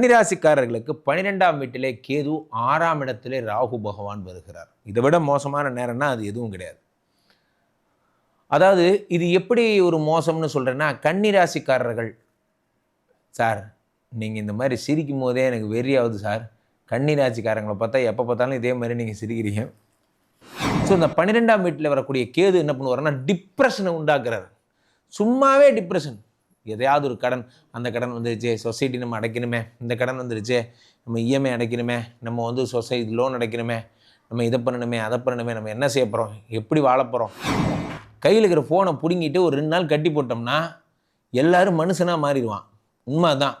கன்னிராசிக்காரர்களுக்கு பன்னிரெண்டாம் வீட்டிலே கேது ஆறாம் இடத்திலே ராகு பகவான் வருகிறார். இதை விட மோசமான நேரம்னா அது எதுவும் கிடையாது. அதாவது இது எப்படி ஒரு மோசம்னு சொல்கிறேன்னா கன்னிராசிக்காரர்கள் சார் நீங்கள் இந்த மாதிரி சிரிக்கும் போதே எனக்கு வெறியாவது சார். கன்னிராசிக்காரங்களை பார்த்தா எப்போ பார்த்தாலும் இதே மாதிரி நீங்கள் சிரிக்கிறீங்க. ஸோ இந்த பன்னிரெண்டாம் வீட்டில் வரக்கூடிய கேது என்ன பண்ணுவார்னா டிப்ரெஷனை உண்டாக்குறாரு. சும்மாவே டிப்ரெஷன் எதையாவது ஒரு கடன் அந்த கடன் வந்துருச்சு சொசைட்டி நம்ம அடைக்கணுமே இந்த கடன் வந்துருச்சு நம்ம இஎம்ஐ அடைக்கணுமே நம்ம வந்து சொசைட்டி லோன் அடைக்கணுமே நம்ம இதை பண்ணணுமே அதை பண்ணணுமே நம்ம என்ன செய்ய போகிறோம் எப்படி வாழ போகிறோம் கையில் இருக்கிற ஃபோனை பிடுங்கிட்டு ஒரு ரெண்டு நாள் கட்டி போட்டோம்னா எல்லாரும் மனுஷனாக மாறிடுவான். உண்மை தான்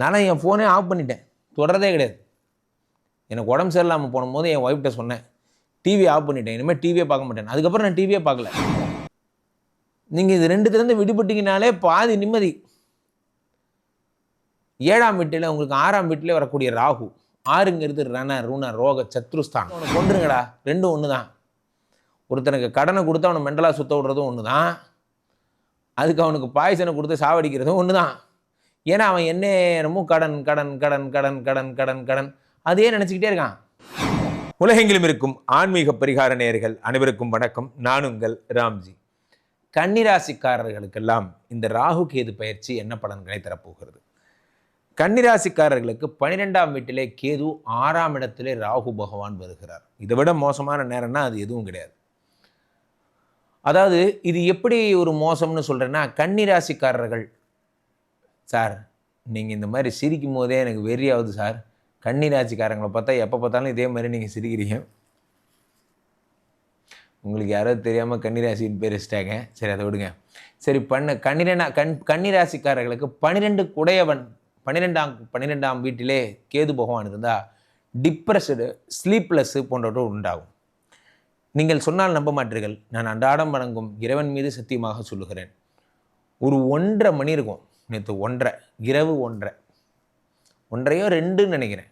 நானும் என் ஃபோனே ஆஃப் பண்ணிட்டேன். தொடரதே கிடையாது. எனக்கு உடம்பு சரியில்லாமல் போகும்போது என் ஒய்ஃப்கிட்ட சொன்னேன் டிவி ஆஃப் பண்ணிட்டேன். இனிமேல் டிவியே பார்க்க மாட்டேன். அதுக்கப்புறம் நான் டிவியே பார்க்கல. நீங்கள் இது ரெண்டுத்துலேருந்து விடுபட்டிங்கனாலே பாதி நிம்மதி. ஏழாம் வீட்டில் உங்களுக்கு ஆறாம் வீட்டிலே வரக்கூடிய ராகு. ஆறுங்கிறது ரண ருண ரோக சத்ருஸ்தான் அவனை கொண்டுருங்கடா ரெண்டும் ஒன்று தான் ஒருத்தனுக்கு கடனை கொடுத்து அவனை மெண்டலாக சுத்த விடுறதும் ஒன்று தான் அதுக்கு அவனுக்கு பாய்சனை கொடுத்து சாவடிக்கிறதும் ஒன்று தான் ஏன்னா அவன் எந்நேரமும் கடன் கடன் கடன் கடன் கடன் கடன் கடன். அதே நினச்சிக்கிட்டே இருக்கான். உலகெங்கிலும் இருக்கும் ஆன்மீக பரிகார நேர்கள் அனைவருக்கும் வணக்கம். நான் உங்கள் ராம்ஜி. கன்னிராசிக்காரர்களுக்கெல்லாம் இந்த ராகு கேது பயிற்சி என்ன பலன்களை தரப்போகிறது? கன்னிராசிக்காரர்களுக்கு பன்னிரெண்டாம் வீட்டிலே கேது ஆறாம் இடத்திலே ராகு பகவான் வருகிறார். இதை விட மோசமான நேரம்னா அது எதுவும் கிடையாது. அதாவது இது எப்படி ஒரு மோசம்னு சொல்கிறேன்னா கன்னிராசிக்காரர்கள் சார் நீங்கள் இந்த மாதிரி சிரிக்கும் போதே எனக்கு வெறியாவது சார். கன்னிராசிக்காரங்களை பார்த்தா எப்போ பார்த்தாலும் இதே மாதிரி நீங்கள் சிரிக்கிறீங்க. உங்களுக்கு யாரோ தெரியாமல் கன்னிராசின்னு பேர் வச்சிட்டாங்க. சரி அதை விடுங்க. சரி பண்ண. கன்னிரெண்டா கண் கன்னிராசிக்காரர்களுக்கு பன்னிரெண்டு குடையவன் பன்னிரெண்டாம் பன்னிரெண்டாம் வீட்டிலே கேது பகவான் இருந்தால் டிப்ரெஸ்டு ஸ்லீப்லெஸ்ஸு போன்றவற்றை உண்டாகும். நீங்கள் சொன்னால் நம்ப மாட்டீர்கள். நான் அன்றாடம் வணங்கும் இறைவன் மீது சத்தியமாக சொல்லுகிறேன். ஒரு ஒன்றரை மணி இருக்கும். நேற்று ஒன்றரை இரவு ஒன்றரை. ஒன்றையோ ரெண்டுன்னு நினைக்கிறேன்.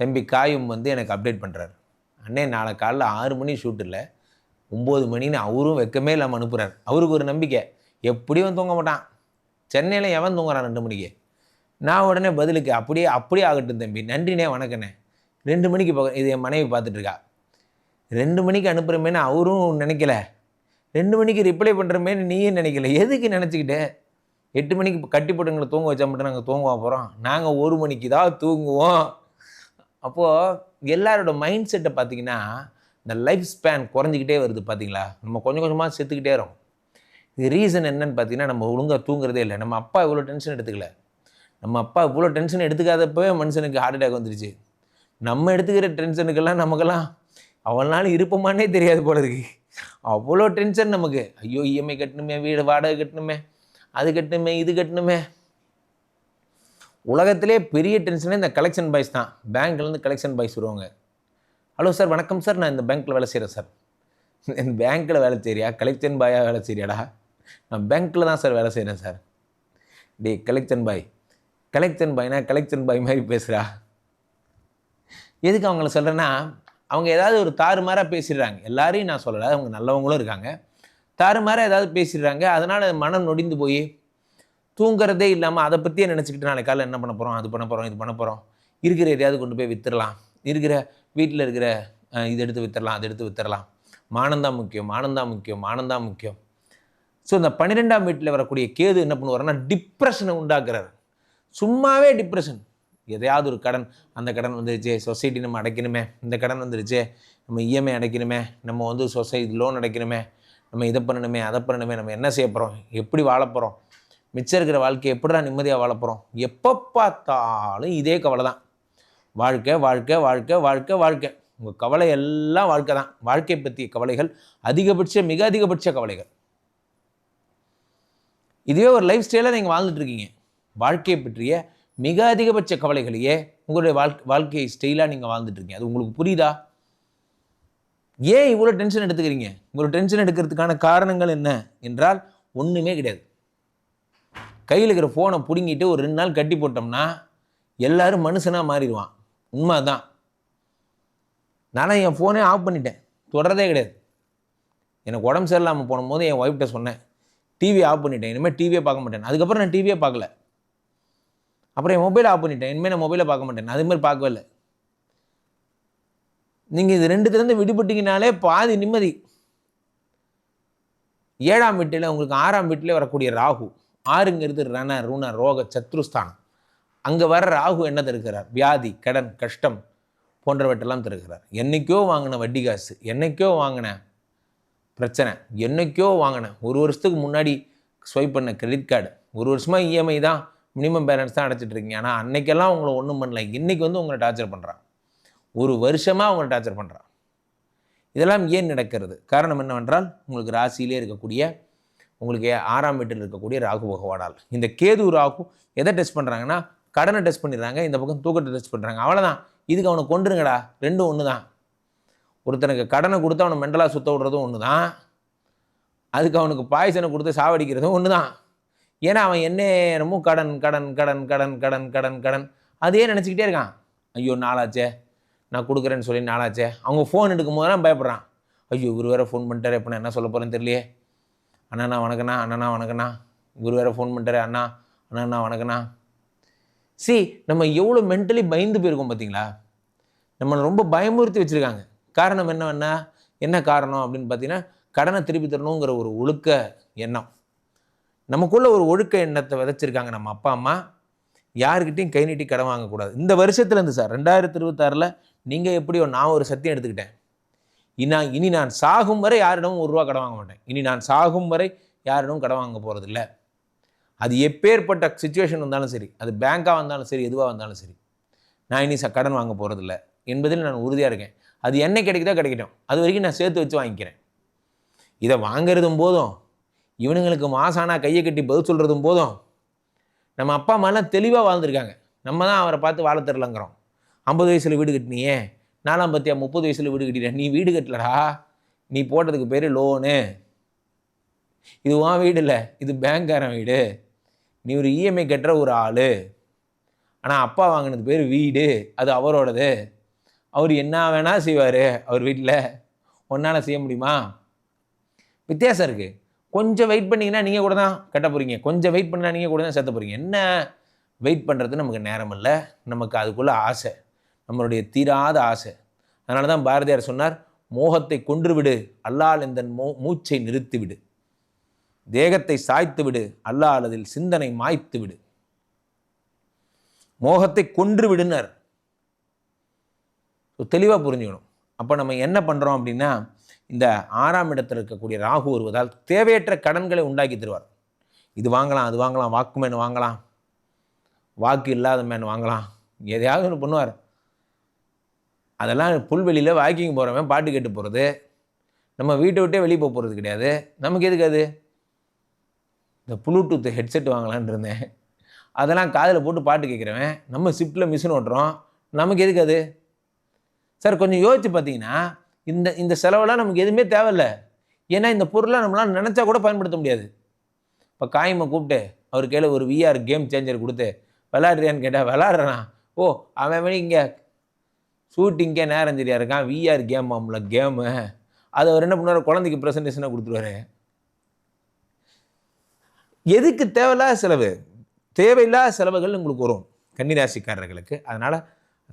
தம்பி காயும் வந்து எனக்கு அப்டேட் பண்ணுறாரு அண்ணே நாளை காலைல ஆறு மணி ஷூட் இல்லை. ஒம்பது மணின்னு அவரும் வெக்கமே இல்லாமல் அனுப்புகிறார் அவருக்கு ஒரு நம்பிக்கை. எப்படியும் தூங்க மாட்டான். சென்னையில் எவன் தூங்குறான் ரெண்டு மணிக்கு? நான் உடனே பதிலுக்கு அப்படியே அப்படியே ஆகட்டும் தம்பி. நன்றினே வணக்கண்ணே. ரெண்டு மணிக்கு பக்கம் இது என் மனைவி பார்த்துட்டு இருக்கா ரெண்டு மணிக்கு அனுப்புகிறமேனு அவரும் நினைக்கல. ரெண்டு மணிக்கு ரிப்ளை பண்ணுறமேனு நீயும் நினைக்கல. எதுக்கு நினச்சிக்கிட்டு? எட்டு மணிக்கு கட்டி போட்டுங்களை தூங்க வச்சா மட்டும் நாங்கள் தூங்குவோம் போகிறோம் நாங்கள் ஒரு மணிக்கு தான் தூங்குவோம். அப்போது எல்லாரோட மைண்ட் செட்டை பார்த்தீங்கன்னா இந்த லைஃப் ஸ்பேன் குறைஞ்சிக்கிட்டே வருது பார்த்தீங்களா நம்ம கொஞ்சம் கொஞ்சமாக செத்துக்கிட்டே இருக்கும். இது ரீசன் என்னன்னு பார்த்தீங்கன்னா நம்ம ஒழுங்காக தூங்குறதே இல்லை. நம்ம அப்பா இவ்வளோ டென்ஷன் எடுத்துக்கல. நம்ம அப்பா இவ்வளோ டென்ஷன் எடுத்துக்காதப்பவே மனுஷனுக்கு ஹார்ட் அட்டாக் வந்துருச்சு. நம்ம எடுத்துக்கிற டென்ஷனுக்கெல்லாம் நமக்கெல்லாம் அவனால இருப்போமானே தெரியாது போல இருக்கு. அவ்வளோ டென்ஷன் நமக்கு. ஐயோ இஎம்ஐ கட்டணுமே வீடு வாடகை கட்டணுமே அது கட்டணுமே இது கட்டணுமே. உலகத்திலே பெரிய டென்ஷனே இந்த கலெக்ஷன் பாய்ஸ் தான். பேங்க்லேருந்து கலெக்ஷன் பாய்ஸ் வருவாங்க. ஹலோ சார் வணக்கம் சார். நான் இந்த பேங்க்கில் வேலை செய்கிறேன் சார். இந்த பேங்க்கில் வேலை செய்கிறியா கலெக்ஷன் பாயாக வேலை செய்கிறியாடா நான் பேங்க்கில் தான் சார் வேலை செய்கிறேன் sir. Day collection boy. Collection பாய்னா collection boy மாதிரி பேசுகிறா எதுக்கு அவங்கள சொல்கிறேன்னா அவங்க ஏதாவது ஒரு தாறுமாறாக பேசிடுறாங்க. எல்லாரையும் நான் சொல்லலை அவங்க நல்லவங்களும் இருக்காங்க. தாறுமாறாக ஏதாவது பேசிடுறாங்க. அதனால் மனம் நொடிந்து போய் தூங்குறதே இல்லாமல் அதை பற்றியே நினச்சிக்கிட்டு நாளைக்கு காலையில் என்ன பண்ண போகிறோம் அது பண்ண போகிறோம் இது பண்ண போகிறோம் இருக்கிற எதையாவது கொண்டு போய் வித்துடலாம். இருக்கிற வீட்டில் இருக்கிற இது எடுத்து வித்துடலாம் அது எடுத்து வித்துடலாம் மானந்தான் முக்கியம் மானந்தான் முக்கியம் மானந்தான் முக்கியம். ஸோ இந்த பன்னிரெண்டாம் வீட்டில் வரக்கூடிய கேது என்ன பண்ணுவார்னா டிப்ரெஷனை உண்டாக்குறாரு. சும்மாவே டிப்ரெஷன் எதையாவது ஒரு கடன் அந்த கடன் வந்துருச்சு சொசைட்டி நம்ம அடைக்கணுமே இந்த கடன் வந்துருச்சு நம்ம இஎம்ஐ அடைக்கணுமே நம்ம வந்து சொசைட்டி லோன் அடைக்கணுமே நம்ம இதை பண்ணணுமே அதை பண்ணணுமே நம்ம என்ன செய்ய போகிறோம் எப்படி வாழ போகிறோம் மிச்சம் இருக்கிற வாழ்க்கையை எப்படிடா நிம்மதியாக வாழ போகிறோம் எப்போ பார்த்தாலும் இதே கவலை தான் வாழ்க்கை வாழ்க்கை வாழ்க்கை வாழ்க்கை வாழ்க்கை. உங்கள் கவலை எல்லாம் வாழ்க்கை தான். வாழ்க்கை பற்றிய கவலைகள் அதிகபட்ச மிக அதிகபட்ச கவலைகள். இதுவே ஒரு லைஃப் ஸ்டைலாக நீங்கள் வாழ்ந்துட்டுருக்கீங்க. வாழ்க்கையை பற்றிய மிக அதிகபட்ச கவலைகளையே உங்களுடைய வாழ்க்கை வாழ்க்கை ஸ்டைலாக நீங்கள் வாழ்ந்துட்டு இருக்கீங்க அது உங்களுக்கு புரியுதா? ஏன் இவ்வளோ டென்ஷன் எடுத்துக்கிறீங்க? இவ்வளோ டென்ஷன் எடுக்கிறதுக்கான காரணங்கள் என்ன என்றால் ஒன்றுமே கிடையாது. கையில் இருக்கிற ஃபோனை பிடுங்கிட்டு ஒரு ரெண்டு நாள் கட்டி போட்டோம்னா எல்லோரும் மனுஷனாக மாறிடுவான். உண்மை தான் நானும் என் ஃபோனே ஆஃப் பண்ணிட்டேன். தொடரதே கிடையாது. எனக்கு உடம்பு சரியில்லாமல் போகும்போது என் ஒய்ஃப்கிட்ட சொன்னேன். டிவி ஆஃப் பண்ணிட்டேன். இனிமேல் டிவியே பார்க்க மாட்டேன். அதுக்கப்புறம் நான் டிவியே பார்க்கல. அப்புறம் என் மொபைல் ஆஃப் பண்ணிட்டேன். இனிமேல் நான் மொபைலை பார்க்க மாட்டேன். நான் மாதிரி பார்க்கவே இல்லை. நீங்கள் இது ரெண்டுத்துலேருந்து விடுபட்டிங்கனாலே பாதி நிம்மதி. ஏழாம் வீட்டில் உங்களுக்கு ஆறாம் வீட்டிலே வரக்கூடிய ராகு. ஆறுங்கிறது ரண ருண ரோக சத்ருஸ்தானம் அங்கே வர ராகு என்ன தருகிறார்? வியாதி கடன் கஷ்டம் போன்றவற்றெல்லாம் தருகிறார். என்றைக்கோ வாங்கின வட்டி காசு என்னைக்கோ வாங்கின பிரச்சனை என்னைக்கோ வாங்கினேன் ஒரு வருஷத்துக்கு முன்னாடி ஸ்வைப் பண்ண கிரெடிட் கார்டு ஒரு வருஷமாக இஎம்ஐ தான் மினிமம் பேலன்ஸ் தான் அடைச்சிட்டு இருக்கீங்க. ஆனால் அன்னைக்கெல்லாம் உங்களை ஒன்றும் பண்ணல. இன்னைக்கு வந்து உங்களை டார்ச்சர் பண்ணுறான் ஒரு வருஷமாக உங்களை டார்ச்சர் பண்ணுறான் இதெல்லாம் ஏன் நடக்கிறது? காரணம் என்னவென்றால் உங்களுக்கு ராசியிலே இருக்கக்கூடிய உங்களுக்கு ஆறாம் வீட்டில் இருக்கக்கூடிய ராகு பகவானால். இந்த கேது ராகு எதை டெஸ்ட் பண்ணுறாங்கன்னா கடனை டெஸ்ட் பண்ணிடுறாங்க இந்த பக்கம் தூக்கத்தை டெஸ்ட் பண்ணுறாங்க அவ்வளோதான் இதுக்கு அவனை கொண்டுருங்கடா ரெண்டும் ஒன்று தான் ஒருத்தனுக்கு கடனை கொடுத்து அவனை மெண்டலாக சுத்த விடுறதும் ஒன்று தான் அதுக்கு அவனுக்கு பாய்சனை கொடுத்து சாவடிக்கிறதும் ஒன்று தான் ஏன்னா அவன் என்ன என்னமோ கடன் கடன் கடன் கடன் கடன் கடன் கடன். அதையே நினச்சிக்கிட்டே இருக்கான். ஐயோ நாளாச்சே. நான் கொடுக்குறேன்னு சொல்லி நாளாச்சே. அவங்க ஃபோன் எடுக்கும் போதெல்லாம் பயப்படுறான். ஐயோ இவர் வேறு ஃபோன் பண்ணிட்டாரு. இப்போ நான் என்ன சொல்ல போகிறேன்னு தெரியலையே. அண்ணா வணக்கண்ணா. அண்ணா வணக்கண்ணா. இவர் வேறு ஃபோன் பண்ணிட்டாரு. அண்ணா அண்ணா வணக்கண்ணா. சி நம்ம எவ்வளோ மென்டலி பயந்து போயிருக்கோம் பார்த்தீங்களா நம்மளை ரொம்ப பயமுறுத்தி வச்சுருக்காங்க. காரணம் என்னவென்னா என்ன காரணம் அப்படின்னு பார்த்தீங்கன்னா கடனை திருப்பி தரணுங்கிற ஒரு ஒழுக்க எண்ணம். நமக்குள்ள ஒரு ஒழுக்க எண்ணத்தை விதைச்சிருக்காங்க நம்ம அப்பா அம்மா. யாருக்கிட்டையும் கை நீட்டி கடன் வாங்கக்கூடாது. இந்த வருஷத்துலேருந்து சார் ரெண்டாயிரத்தி இருபத்தாறில் நீங்கள் எப்படியோ நான் ஒரு சத்தியம் எடுத்துக்கிட்டேன். இனி இனி நான் சாகும் வரை யாரிடமும் ஒரு ரூபா கடன் வாங்க மாட்டேன். இனி நான் சாகும் வரை யாரிடமும் கடன் வாங்க போகிறதில்ல அது எப்பேற்பட்ட சுச்சுவேஷன் வந்தாலும் சரி அது பேங்காக வந்தாலும் சரி எதுவாக வந்தாலும் சரி நான் இனி ச கடன் வாங்க போகிறதில்ல என்பதில் நான் உறுதியாக இருக்கேன். அது என்ன கிடைக்குதோ கிடைக்கட்டும். அது வரைக்கும் நான் சேர்த்து வச்சு வாங்கிக்கிறேன். இதை வாங்கிறதும் போதும் இவனுங்களுக்கு மாசானா கையை கட்டி பதில் சொல்கிறதும் போதும் நம்ம அப்பா அம்மாலாம் தெளிவாக வாழ்ந்துருக்காங்க. நம்ம தான் அவரை பார்த்து வாழ தெரிலங்கிறோம் ஐம்பது வயசில் வீடு கட்டினியே நாலாம் பத்தியா முப்பது வயசில் வீடு கட்டிட்ட நீ வீடு கட்டலடா நீ போட்டதுக்கு பேர் லோனு இது உன் வீடு இல்லை இது பேங்க்காரன் வீடு. நீ ஒரு இஎம்ஐ கட்டுற ஒரு ஆள். ஆனால் அப்பா வாங்கினது பேர் வீடு. அது அவரோடது. அவர் என்ன வேணால் செய்வார் அவர் வீட்டில் ஒன்றால் செய்ய முடியுமா? வித்தியாசம் இருக்குது கொஞ்சம் வெயிட் பண்ணிங்கன்னா நீங்கள் கூட தான் கட்ட போகிறீங்க கொஞ்சம் வெயிட் பண்ணால் நீங்கள் கூட தான் சேர்த்த போகிறீங்க என்ன வெயிட் பண்ணுறது நமக்கு நேரம் இல்லை. நமக்கு அதுக்குள்ளே ஆசை. நம்மளுடைய தீராத ஆசை. அதனால தான் பாரதியார் சொன்னார் மோகத்தை கொன்று விடு. அல்லால் இந்த மோ மூச்சை நிறுத்தி விடு. தேகத்தை சாய்த்து விடு அல்லாஹ் அல்லதில் சிந்தனை மாய்த்து விடு. மோகத்தை கொன்று விடுனர். தெளிவாக புரிஞ்சுக்கணும். அப்போ நம்ம என்ன பண்ணுறோம் அப்படின்னா இந்த ஆறாம் இடத்தில் இருக்கக்கூடிய ராகு வருவதால் தேவையற்ற கடன்களை உண்டாக்கி தருவார். இது வாங்கலாம் அது வாங்கலாம் வாக்கு மேன் வாங்கலாம் வாக்கு இல்லாத மேன் வாங்கலாம் எதையாவது ஒன்று பண்ணுவார். அதெல்லாம் புல்வெளியில் வாக்கிங் போகிறவன் பாட்டு கேட்டு போகிறது நம்ம வீட்டை விட்டே வெளியே போக போகிறது கிடையாது. நமக்கு எதுக்கு அது? இந்த ப்ளூடூத் ஹெட்செட் வாங்கலான்னு இருந்தேன். அதெல்லாம் காதில் போட்டு பாட்டு கேட்குறவன் நம்ம ஷிஃப்ட்டில் மிஷின் ஓட்டுறோம். நமக்கு எதுக்கு அது? சார் கொஞ்சம் யோசிச்சு பார்த்தீங்கன்னா இந்த இந்த செலவெல்லாம் நமக்கு எதுவுமே தேவையில்லை. ஏன்னா இந்த பொருளை நம்மளால் நினச்சா கூட பயன்படுத்த முடியாது. இப்போ காயமை கூப்பிட்டு அவர் கையில் ஒரு விஆர் கேம் சேஞ்சர் கொடுத்து விளாட்றியான்னு கேட்டால் விளாட்றேண்ணா ஓ அவன் வேணி இங்கே ஷூட்டிங்கே நேரம் சரியா இருக்கான். விஆர் கேம் ஆம்ல கேமு அதை அவர் என்ன பண்ணுவார்? குழந்தைக்கு ப்ரெசன்டேஷனாக கொடுத்துருவாரு. எதுக்கு தேவையில்லாத செலவு? தேவையில்லாத செலவுகள் உங்களுக்கு வரும் கன்னிராசிக்காரர்களுக்கு. அதனால்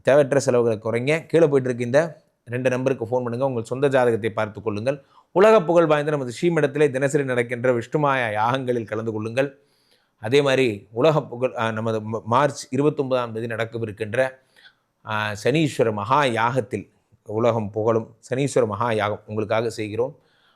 தேவையற்ற செலவுகளை குறைங்க. கீழே போயிட்டு இருக்க இந்த ரெண்டு நம்பருக்கு ஃபோன் பண்ணுங்கள் உங்கள் சொந்த ஜாதகத்தை பார்த்து கொள்ளுங்கள். உலக புகழ் வாய்ந்த நமது ஸ்ரீமடத்திலே தினசரி நடக்கின்ற விஷ்ணுமாய யாகங்களில் கலந்து கொள்ளுங்கள். அதே மாதிரி உலக புகழ் நமது மார்ச் இருபத்தொன்பதாம் தேதி நடக்கவிருக்கின்ற சனீஸ்வர மகா யாகத்தில் உலகம் புகழும். சனீஸ்வர மகா யாகம் உங்களுக்காக செய்கிறோம்.